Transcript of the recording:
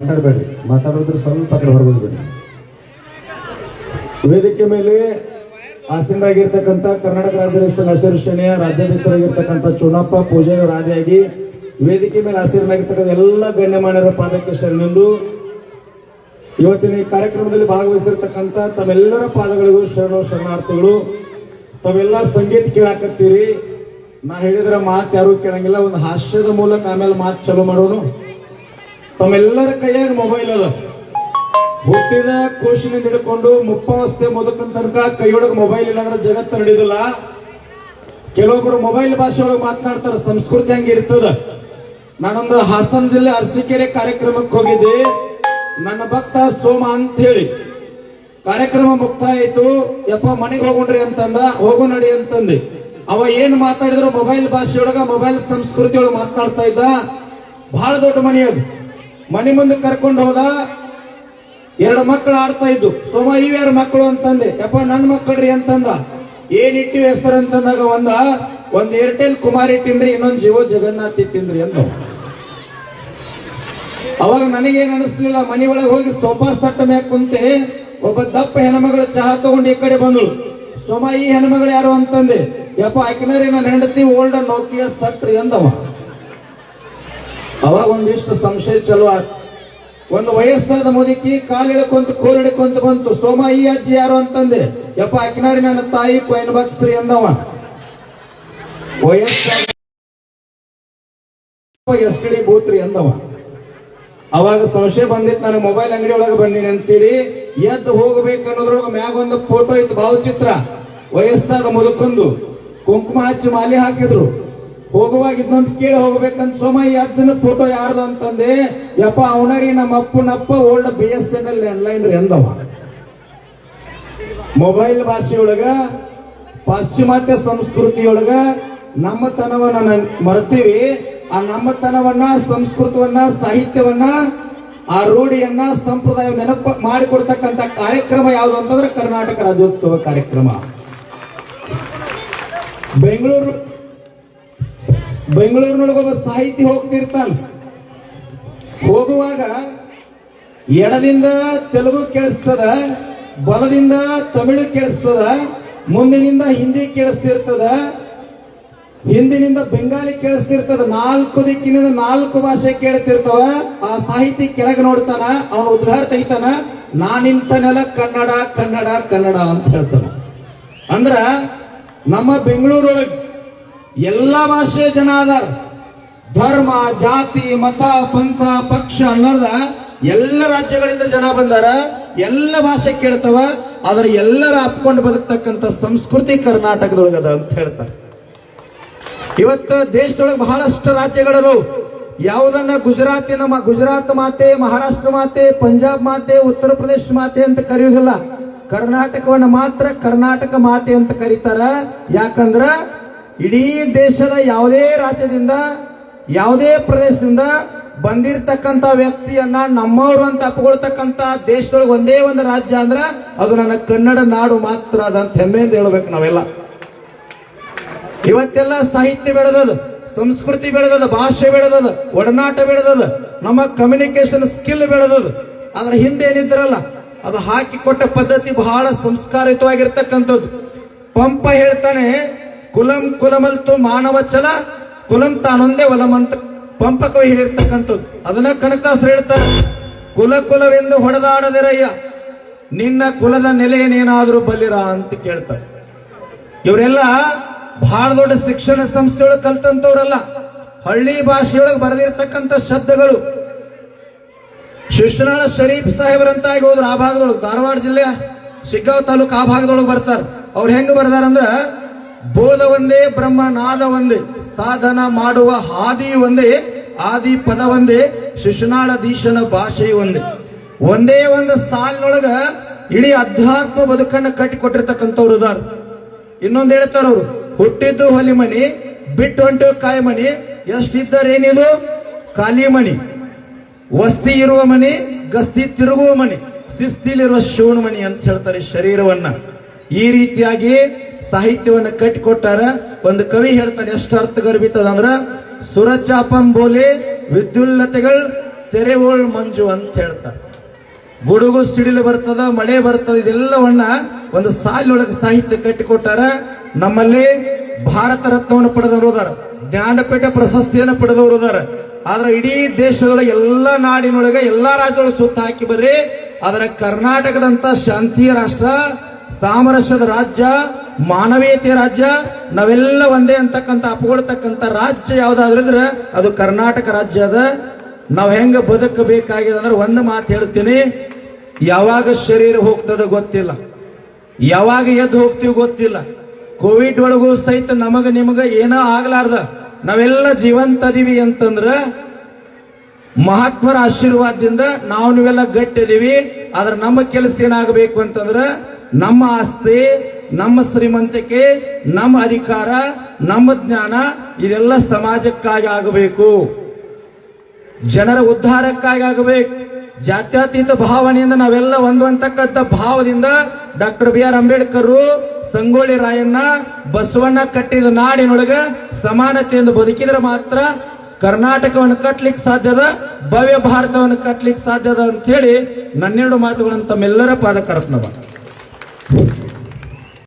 ಮಾತಾಡಬೇಡ್ರಿ ಮಾತಾಡೋದ್ರೆ ಸ್ವಲ್ಪ ಕಡೆ ಹೊರಗೋಗ್ಬೇಡಿ ವೇದಿಕೆ ಮೇಲೆ ಆಸೀನರಾಗಿರ್ತಕ್ಕಂಥ ಕರ್ನಾಟಕ ರಾಜ್ಯ ರೈತ ಸೇನೆಯ ರಾಜ್ಯಾಧ್ಯಕ್ಷರಾಗಿರ್ತಕ್ಕಂಥ ಚುನಪ್ಪ ಪೂಜಾರಿ ರಾಜಿಯಾಗಿ ವೇದಿಕೆ ಮೇಲೆ ಆಸೀನರಾಗಿರ್ತಕ್ಕಂಥ ಎಲ್ಲ ಗಣ್ಯಮಾನ್ಯರ ಪಾದಕ್ಕೆ ಶರಣೆಂದು ಇವತ್ತಿನ ಈ ಕಾರ್ಯಕ್ರಮದಲ್ಲಿ ಭಾಗವಹಿಸಿರ್ತಕ್ಕಂಥ ತಮ್ಮೆಲ್ಲರ ಪಾದಗಳಿಗೂ ಶರಣು ಶರಣಾರ್ಥಿಗಳು, ತಾವೆಲ್ಲ ಸಂಗೀತ ಕೇಳಾಕತ್ತೀರಿ. ನಾ ಹೇಳಿದ್ರ ಮಾತು ಯಾರು ಕೇಳಂಗಿಲ್ಲ, ಒಂದು ಹಾಸ್ಯದ ಮೂಲಕ ಆಮೇಲೆ ಮಾತು ಚಲೋ ಮಾಡೋನು. ತಮ್ಮೆಲ್ಲರ ಕೈಯಾಗ ಮೊಬೈಲ್ ಅದ. ಹುಟ್ಟಿದ ಕೋಶಿನಿಂದ ಹಿಡ್ಕೊಂಡು ಮುಪ್ಪಾವಸ್ಥೆ ಮುದುಕನ್ ತನಕ ಕೈಯೊಳಗೆ ಮೊಬೈಲ್ ಇಲ್ಲ ಅಂದ್ರೆ ಜಗತ್ತು ನಡೆಯುದಿಲ್ಲ. ಕೆಲವೊಬ್ರು ಮೊಬೈಲ್ ಭಾಷೆ ಒಳಗೆ ಮಾತನಾಡ್ತಾರ, ಸಂಸ್ಕೃತಿ ಹಂಗೆ ಇರ್ತದ. ನಾನೊಂದು ಹಾಸನ ಜಿಲ್ಲೆ ಅರಸೀಕೆರೆ ಕಾರ್ಯಕ್ರಮಕ್ಕೆ ಹೋಗಿದ್ದೆ. ನನ್ನ ಭಕ್ತ ಸೋಮ ಅಂತ ಹೇಳಿ ಕಾರ್ಯಕ್ರಮ ಮುಕ್ತಾಯ ಆಯ್ತು. ಯಪ್ಪ, ಮನೆಗೆ ಹೋಗೋಣ್ರಿ ಅಂತಂದ. ಹೋಗು ನಡಿ ಅಂತಂದೆ. ಅವ ಏನ್ ಮಾತಾಡಿದ್ರು ಮೊಬೈಲ್ ಭಾಷೆಯೊಳಗ ಮೊಬೈಲ್ ಸಂಸ್ಕೃತಿಯೊಳಗೆ ಮಾತನಾಡ್ತಾ ಇದ್ದ. ಬಹಳ ದೊಡ್ಡ ಮನೆ ಅದು. ಮನೆ ಮುಂದೆ ಕರ್ಕೊಂಡು ಹೋದ ಎರಡು ಮಕ್ಕಳು ಆಡ್ತಾ ಇದ್ದು. ಸೋಮ ಇವ್ಯಾರ ಮಕ್ಕಳು ಅಂತಂದೆ? ಯಪ್ಪ ನನ್ನ ಮಕ್ಕಳ್ರಿ ಅಂತಂದ. ಏನ್ ಹೆಸರು ಅಂತಂದಾಗ ಒಂದ, ಒಂದ್ ಏರ್ಟೆಲ್ ಕುಮಾರ್ ಇಟ್ಟಿನ್ರಿ ಇನ್ನೊಂದ್ ಜಿಯೋ ಜಗನ್ನಾಥ್ ಇಟ್ಟಿನ್ರಿ ಅಂದ. ಅವಾಗ ನನಗೇನ್ ಅನಿಸ್ಲಿಲ್ಲ, ಮನೆ ಒಳಗೆ ಹೋಗಿ ಸೋಫಾ ಸಟ್ಟ ಮ್ಯಾಗ ಕುಂತೆ, ಒಬ್ಬ ದಪ್ಪ ಹೆಣ್ಮಗಳು ಚಹಾ ತಗೊಂಡು ಈ ಕಡೆ ಬಂದಳು. ಸೋಮ, ಈ ಹೆಣ್ಮಗಳು ಯಾರು ಅಂತಂದೆ? ಯಪ್ಪ ಆಕಿನರಿ ನನ್ನ ಹೆಂಡತಿ ಓಲ್ಡ್ ನೋಕಿಯ ಸಟ್ರಿ ಅಂದವ. ಅವಾಗ ಒಂದಿಷ್ಟು ಸಂಶಯ ಚಲೋ ಆಯ್ತು. ಒಂದು ವಯಸ್ಸಾದ ಮುದುಕಿ ಕಾಲು ಹಿಡ್ಕೊಂತ ಕೋಲ್ ಬಂತು. ಸೋಮ, ಈ ಅಜ್ಜಿ ಯಾರು ಅಂತಂದೆ? ಯಪ್ಪ, ಅಕ್ಕಿನಾರಿ ನನ್ನ ತಾಯಿ ಕೊಯ್ನ ಭಕ್ಸ್ರಿ ಅಂದವ. ವಯಸ್ಸಾದ ಎಸ್ ಕಡೆ ಭೂತ್ರಿ ಅಂದವ. ಅವಾಗ ಸಂಶಯ ಬಂದಿತ್ತು, ನಾನು ಮೊಬೈಲ್ ಅಂಗಡಿ ಒಳಗೆ ಬಂದೀನಿ ಅಂತೀರಿ. ಎದ್ದು ಹೋಗ್ಬೇಕು ಅನ್ನೋದ್ರೊಳಗೆ ಮ್ಯಾಗ ಒಂದು ಫೋಟೋ ಇತ್ತು, ಭಾವಚಿತ್ರ. ವಯಸ್ಸಾದ ಮುದುಕೊಂದು. ಕುಂಕುಮ ಹಚ್ಚಿ ಮಾಲೆ ಹಾಕಿದ್ರು. ಹೋಗುವಾಗ ಇದೊಂದು ಕೇಳಿ ಹೋಗ್ಬೇಕಂತ ಸೋಮ ಈ ಅಜ್ಜನ ಫೋಟೋ ಯಾರ್ದು ಅಂತಂದೆ, ಯಪ್ಪ ಅವನರಿ ನಮ್ಮ ಅಪ್ಪನಪ್ಪ old B S N L online ಎಂದವ. Mobile ಭಾಷೆಯೊಳಗ, ಪಾಶ್ಚಿಮಾತ್ಯ ಸಂಸ್ಕೃತಿಯೊಳಗ ನಮ್ಮತನವನ್ನ ಮರ್ತೀವಿ. ಆ ನಮ್ಮತನವನ್ನ, ಸಂಸ್ಕೃತವನ್ನ, ಸಾಹಿತ್ಯವನ್ನ, ಆ ರೂಢಿಯನ್ನ, ಸಂಪ್ರದಾಯ ನೆನಪು ಮಾಡಿಕೊಡ್ತಕ್ಕಂಥ ಕಾರ್ಯಕ್ರಮ ಯಾವುದು ಅಂತಂದ್ರೆ ಕರ್ನಾಟಕ ರಾಜ್ಯೋತ್ಸವ ಕಾರ್ಯಕ್ರಮ. ಬೆಂಗಳೂರು ಬೆಂಗಳೂರಿನೊಳಗೆ ಒಬ್ಬ ಸಾಹಿತಿ ಹೋಗ್ತಿರ್ತಾನ. ಹೋಗುವಾಗ ಎಡದಿಂದ ತೆಲುಗು ಕೇಳಿಸ್ತದ, ಬಲದಿಂದ ತಮಿಳು ಕೇಳಿಸ್ತದ, ಮುಂದಿನಿಂದ ಹಿಂದಿ ಕೇಳಿಸ್ತಿರ್ತದ, ಹಿಂದಿನಿಂದ ಬೆಂಗಾಲಿ ಕೇಳಿಸ್ತಿರ್ತದ, ನಾಲ್ಕು ದಿಕ್ಕಿನಿಂದ ನಾಲ್ಕು ಭಾಷೆ ಕೇಳ್ತಿರ್ತವ, ಆ ಸಾಹಿತಿ ಕೆಳಗೆ ನೋಡ್ತಾನ, ಅವನು ಉದ್ಘಾರ ತೆಗಿತಾನ, ನಾನಿಂತ ನೆಲ ಕನ್ನಡ ಕನ್ನಡ ಕನ್ನಡ ಅಂತ ಹೇಳ್ತಾನ. ಅಂದ್ರ ನಮ್ಮ ಬೆಂಗಳೂರೊಳಗೆ ಎಲ್ಲಾ ಭಾಷೆಯ ಜನ ಅದಾರ. ಧರ್ಮ, ಜಾತಿ, ಮತ, ಪಂಥ, ಪಕ್ಷ ಅನ್ನೋದ ಎಲ್ಲ ರಾಜ್ಯಗಳಿಂದ ಜನ ಬಂದಾರ. ಎಲ್ಲ ಭಾಷೆ ಕೇಳ್ತವ. ಆದ್ರೆ ಎಲ್ಲರ ಅಪ್ಕೊಂಡು ಬದುಕ್ತಕ್ಕಂಥ ಸಂಸ್ಕೃತಿ ಕರ್ನಾಟಕದೊಳಗದ ಅಂತ ಹೇಳ್ತಾರೆ. ಇವತ್ತು ದೇಶದೊಳಗೆ ಬಹಳಷ್ಟು ರಾಜ್ಯಗಳದವು. ಯಾವುದನ್ನ ಗುಜರಾತಿನ ಗುಜರಾತ್ ಮಾತೆ, ಮಹಾರಾಷ್ಟ್ರ ಮಾತೆ, ಪಂಜಾಬ್ ಮಾತೆ, ಉತ್ತರ ಪ್ರದೇಶ ಮಾತೆ ಅಂತ ಕರೆಯುವುದಿಲ್ಲ. ಕರ್ನಾಟಕವನ್ನ ಮಾತ್ರ ಕರ್ನಾಟಕ ಮಾತೆ ಅಂತ ಕರೀತಾರ. ಯಾಕಂದ್ರ ಇಡೀ ದೇಶದ ಯಾವುದೇ ರಾಜ್ಯದಿಂದ, ಯಾವುದೇ ಪ್ರದೇಶದಿಂದ ಬಂದಿರತಕ್ಕಂಥ ವ್ಯಕ್ತಿಯನ್ನ ನಮ್ಮವರು ಅಂತ ಅಪ್ಪಿಕೊಳ್ತಕ್ಕಂಥ ದೇಶದೊಳಗೆ ಒಂದೇ ಒಂದು ರಾಜ್ಯ ಅಂದ್ರೆ ಅದು ನನ್ನ ಕನ್ನಡ ನಾಡು ಮಾತ್ರ ಅದಂತ ಹೆಮ್ಮೆಯಿಂದ ಹೇಳ್ಬೇಕು ನಾವೆಲ್ಲ. ಇವತ್ತೆಲ್ಲ ಸಾಹಿತ್ಯ ಬೆಳೆದದ ಸಂಸ್ಕೃತಿ ಬೆಳೆದದ ಭಾಷೆ ಬೆಳೆದದ ಒಡನಾಟ ಬೆಳೆದದ ನಮ್ಮ ಕಮ್ಯುನಿಕೇಶನ್ ಸ್ಕಿಲ್ ಬೆಳೆದದ ಅದ್ರ ಹಿಂದೆ ಏನಿದ್ರಲ್ಲ, ಅದು ಹಾಕಿ ಕೊಟ್ಟ ಪದ್ಧತಿ ಬಹಳ ಸಂಸ್ಕಾರಯುತವಾಗಿರ್ತಕ್ಕಂಥದ್ದು ಪಂಪ ಹೇಳ್ತಾನೆ ಕುಲಂ ಕುಲಮಲ್ತು ಮಾನವ ಚಲ, ಕುಲಂ ತಾನೊಂದೇ ಒಲಮಂತ. ಪಂಪ ಹಿಡಿರ್ತಕ್ಕಂಥದ್ದು ಹೇಳಿರ್ತಕ್ಕಂಥದ್ದು. ಅದನ್ನ ಕನಕಾಸರು ಹೇಳ್ತಾರೆ. ಕುಲ ಕುಲವೆಂದು ಹೊಡೆದಾಡದಿರಯ್ಯ. ನಿನ್ನ ಕುಲದ ನೆಲೆಯನ್ನೇನಾದ್ರೂ ಬಲ್ಲಿರ ಅಂತ ಕೇಳ್ತಾರೆ. ಇವರೆಲ್ಲ ಬಹಳ ದೊಡ್ಡ ಶಿಕ್ಷಣ ಸಂಸ್ಥೆಯೊಳಗೆ ಕಲ್ತಂತವ್ರಲ್ಲ ಹಳ್ಳಿ ಭಾಷೆಯೊಳಗೆ ಬರೆದಿರ್ತಕ್ಕಂಥ ಶಬ್ದಗಳು. ಶಿಶುನಾಳ ಶರೀಫ್ ಸಾಹೇಬರಂತ ಆಗಿ ಹೋದ್ರು ಆ ಭಾಗದೊಳಗೆ. ಧಾರವಾಡ ಜಿಲ್ಲೆ ಶಿಗ್ಗಾಂವ್ ತಾಲೂಕು ಆ ಭಾಗದೊಳಗೆ ಬರ್ತಾರೆ. ಅವ್ರು ಹೆಂಗೆ ಬರ್ದಾರಂದ್ರ ಬೋಧ ಒಂದೇ ಬ್ರಹ್ಮ ನಾದ ಒಂದೇ ಸಾಧನ ಮಾಡುವ ಹಾದಿ ಒಂದೇ, ಆದಿ ಪದ ಒಂದೇ, ಶಿಶುನಾಳ ದೀಶನ ಭಾಷೆ ಒಂದೇ. ಒಂದೇ ಒಂದು ಸಾಲಿನೊಳಗ ಇಡೀ ಅಧ್ಯಾತ್ಮ ಬದುಕನ್ನ ಕಟ್ಟಿಕೊಟ್ಟಿರ್ತಕ್ಕಂಥವ್ರು ಇದಾರ. ಇನ್ನೊಂದು ಹೇಳ್ತಾರ ಅವ್ರು, ಹುಟ್ಟಿದ್ದು ಹೊಲಿ ಮನಿ ಬಿಟ್ಟು ಹೊಂಟು ಕಾಯಿ ಮನಿ ಎಷ್ಟಿದ್ದರೇನಿದು? ಖಾಲಿ ಮನಿ ವಸ್ತಿ ಇರುವ ಮನೆ, ಗಸ್ತಿ ತಿರುಗುವ ಮನೆ, ಶಿಸ್ತಿಲಿರುವ ಶಿವನ ಮನೆ ಅಂತ ಹೇಳ್ತಾರೆ ಶರೀರವನ್ನ. ಈ ರೀತಿಯಾಗಿ ಸಾಹಿತ್ಯವನ್ನು ಕಟ್ಟಿಕೊಟ್ಟಾರ. ಒಂದು ಕವಿ ಹೇಳ್ತಾನೆ, ಎಷ್ಟು ಅರ್ಥ ಅಂದ್ರ ಸುರಚಾಪಂ ಬೋಲೆ ವಿದ್ಯುಲ್ಲತೆಗಳು ತೆರೆವೋಳ್ ಮಂಜು ಅಂತ ಹೇಳ್ತಾರೆ ಗುಡುಗು ಸಿಡಿಲು ಬರ್ತದ, ಮಳೆ ಬರ್ತದ, ಇದೆಲ್ಲವನ್ನ ಒಂದು ಸಾಲಿನೊಳಗೆ ಸಾಹಿತ್ಯ ಕಟ್ಟಿಕೊಟ್ಟಾರ. ನಮ್ಮಲ್ಲಿ ಭಾರತ ರತ್ನವನ್ನು ಪಡೆದವರು ಅದಾರ ಜ್ಞಾನಪೀಠ ಪ್ರಶಸ್ತಿಯನ್ನು ಪಡೆದವರು ಅದಾರ ಆದ್ರೆ ಇಡೀ ದೇಶದೊಳಗೆ ಎಲ್ಲಾ ನಾಡಿನೊಳಗೆ, ಎಲ್ಲಾ ರಾಜ್ಯದೊಳಗೆ ಸುತ್ತ ಹಾಕಿ ಬರ್ರಿ ಆದ್ರೆ ಕರ್ನಾಟಕದಂತ ಶಾಂತಿಯ ರಾಷ್ಟ್ರ ಸಾಮರಸ್ಯದ ರಾಜ್ಯ ಮಾನವೀಯತೆ ರಾಜ್ಯ, ನಾವೆಲ್ಲ ಒಂದೇ ಅಂತಕ್ಕಂಥ ಅಪಗೊಳ್ತಕ್ಕಂಥ ರಾಜ್ಯ ಯಾವ್ದಾದ್ರಿದ್ರೆ ಅದು ಕರ್ನಾಟಕ ರಾಜ್ಯ ಅದ. ನಾವು ಹೆಂಗ ಬದುಕಬೇಕಾಗಿದೆ ಅಂದ್ರೆ ಒಂದು ಮಾತು ಹೇಳ್ತೀನಿ. ಯಾವಾಗ ಶರೀರ ಹೋಗ್ತದ ಗೊತ್ತಿಲ್ಲ. ಯಾವಾಗ ಎದ್ದು ಹೋಗ್ತೀವಿ ಗೊತ್ತಿಲ್ಲ. ಕೋವಿಡ್ ಒಳಗೂ ಸಹಿತ ನಮಗ ನಿಮಗ ಏನೋ ಆಗ್ಲಾರ್ದ. ನಾವೆಲ್ಲ ಜೀವಂತ ಅದೀವಿ ಅಂತಂದ್ರ ಮಹಾತ್ಮರ ಆಶೀರ್ವಾದದಿಂದ ನಾವು ನೀವೆಲ್ಲ ಗಟ್ಟಿದೀವಿ. ಆದ್ರೆ ನಮ್ಮ ಕೆಲಸ ಏನಾಗಬೇಕು ಅಂತಂದ್ರ ನಮ್ಮ ಆಸ್ತಿ, ನಮ್ಮ ಶ್ರೀಮಂತಿಕೆ, ನಮ್ಮ ಅಧಿಕಾರ, ನಮ್ಮ ಜ್ಞಾನ, ಇದೆಲ್ಲ ಸಮಾಜಕ್ಕಾಗಿ ಆಗಬೇಕು. ಜನರ ಉದ್ಧಾರಕ್ಕಾಗಿ ಆಗಬೇಕು. ಜಾತ್ಯತೀತ ಭಾವನೆಯಿಂದ ನಾವೆಲ್ಲ ಹೊಂದುವಂತಕ್ಕಂಥ ಭಾವದಿಂದ doctor B R Ambedkar Sangolli Rayanna, Basavanna ಕಟ್ಟಿದ ನಾಡಿನೊಳಗ ಸಮಾನತೆಯಿಂದ ಬದುಕಿದ್ರೆ ಮಾತ್ರ ಕರ್ನಾಟಕವನ್ನು ಕಟ್ಟಲಿಕ್ಕೆ ಸಾಧ್ಯದ ಭವ್ಯ ಭಾರತವನ್ನು ಕಟ್ಟಲಿಕ್ಕೆ ಸಾಧ್ಯದ ಅಂತ ಹೇಳಿ ನನ್ನೆರಡು ಮಾತುಗಳನ್ನು ತಮ್ಮೆಲ್ಲರ ಪಾದ ಕರ್ತನವ Thank you.